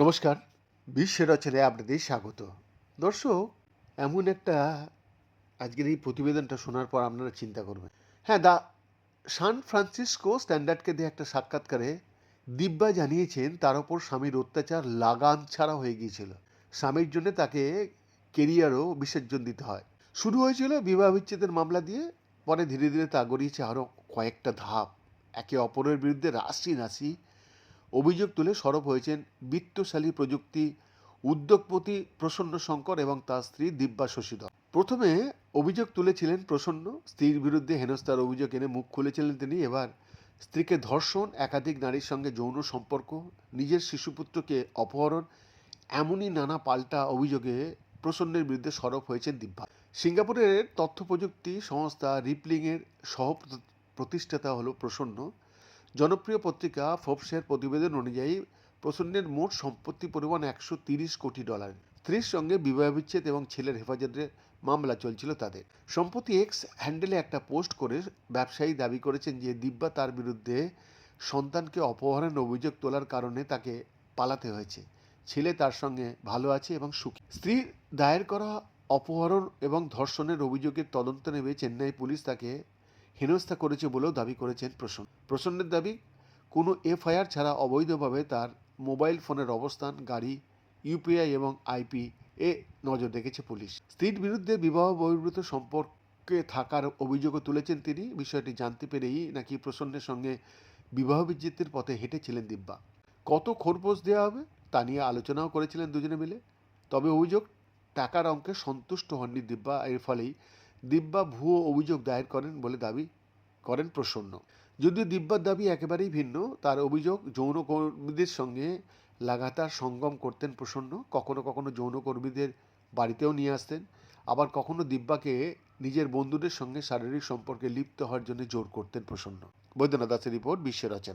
নমস্কার, বিশ্ব রচনায় আপনাদের স্বাগত। দর্শক, এমন একটা আজকের এই প্রতিবেদনটা শোনার পর আপনারা চিন্তা করবেন। হ্যাঁ দা সান ফ্রান্সিসকো স্ট্যান্ডার্ডকে দিয়ে একটা সাক্ষাৎকারে দিব্যা জানিয়েছেন, তার ওপর স্বামীর অত্যাচার লাগাম ছাড়া হয়ে গিয়েছিল। স্বামীর জন্য তাকে কেরিয়ারও বিসর্জন দিতে হয়। শুরু হয়েছিল বিবাহ বিচ্ছেদের মামলা দিয়ে, পরে ধীরে ধীরে তা গড়িয়েছে আরও কয়েকটা ধাপ। একে অপরের বিরুদ্ধে রাশি রাশি অভিযোগ তুলে সরব হয়েছেন বিত্তশালী প্রযুক্তি উদ্যোগপতি প্রসন্ন শঙ্কর এবং তার স্ত্রী দিব্যা শশীধর। প্রথমে অভিযোগ তুলেছিলেন প্রসন্ন, স্ত্রীর বিরুদ্ধে হেনস্থার অভিযোগ এনে মুখ খুলেছিলেন তিনি। এবার স্ত্রীকে ধর্ষণ, একাধিক নারীর সঙ্গে যৌন সম্পর্ক, নিজের শিশুপুত্রকে অপহরণ এমনই নানা পাল্টা অভিযোগে প্রসন্নের বিরুদ্ধে সরব হয়েছেন দিব্যা। সিঙ্গাপুরের তথ্য প্রযুক্তি সংস্থা রিপলিংয়ের সহ প্রতিষ্ঠাতা হল প্রসন্ন। জনপ্রিয় পত্রিকা ফোর্বসের প্রতিবেদন অনুযায়ী প্রসন্নের মোট সম্পত্তি পরিমাণ একশো তিরিশ কোটি ডলার। স্ত্রীর সঙ্গে বিবাহ বিচ্ছেদ এবং ছেলের হেফাজতের মামলা চলছিল তাদের। সম্প্রতি এক্স হ্যান্ডেলে একটা পোস্ট করে ব্যবসায়ী দাবি করেছেন যে দিব্যা তার বিরুদ্ধে সন্তানকে অপহরণের অভিযোগ তোলার কারণে তাকে পালাতে হয়েছে। ছেলে তার সঙ্গে ভালো আছে এবং সুখী। স্ত্রীর দায়ের করা অপহরণ এবং ধর্ষণের অভিযোগের তদন্ত নেবে চেন্নাই পুলিশ তাকে হেনস্থা করেছে বলেও দাবি করেছেন প্রসন্ন। প্রসন্নের দাবি, কোনো এফআইআর ছাড়া অবৈধভাবে তার মোবাইল ফোনের অবস্থান, গাড়ি ইউপিআই এবং আইপি এ নজর রেখেছে পুলিশ। স্ত্রীর বিরুদ্ধে বিবাহ বহির্ভূত সম্পর্কে থাকার অভিযোগও তুলেছেন তিনি। বিষয়টি জানতে পেরেই নাকি প্রসন্নের সঙ্গে বিবাহ বিচ্ছেদের পথে হেঁটেছিলেন দিব্যা। কত খোরপোশ দেওয়া হবে তা নিয়ে আলোচনাও করেছিলেন দুজনে মিলে। তবে অভিযোগ, টাকার অঙ্কে সন্তুষ্ট হননি দিব্যা। এর ফলেই দিব্যা ভুয়ো অভিযোগ দায়ের করেন বলে দাবি করেন প্রসন্ন। যদিও দিব্যার দাবি একেবারেই ভিন্ন, তার অভিযোগ যৌনকর্মীদের সঙ্গে লাগাতার সঙ্গম করতেন প্রসন্ন, কখনো কখনো যৌনকর্মীদের বাড়িতেও নিয়ে আসতেন, আবার কখনো দিব্যাকে নিজের বন্ধুদের সঙ্গে শারীরিক সম্পর্কে লিপ্ত হওয়ার জন্য জোর করতেন প্রসন্ন। বৈদ্যনাথ দাসের রিপোর্ট বিশ্বের রচনা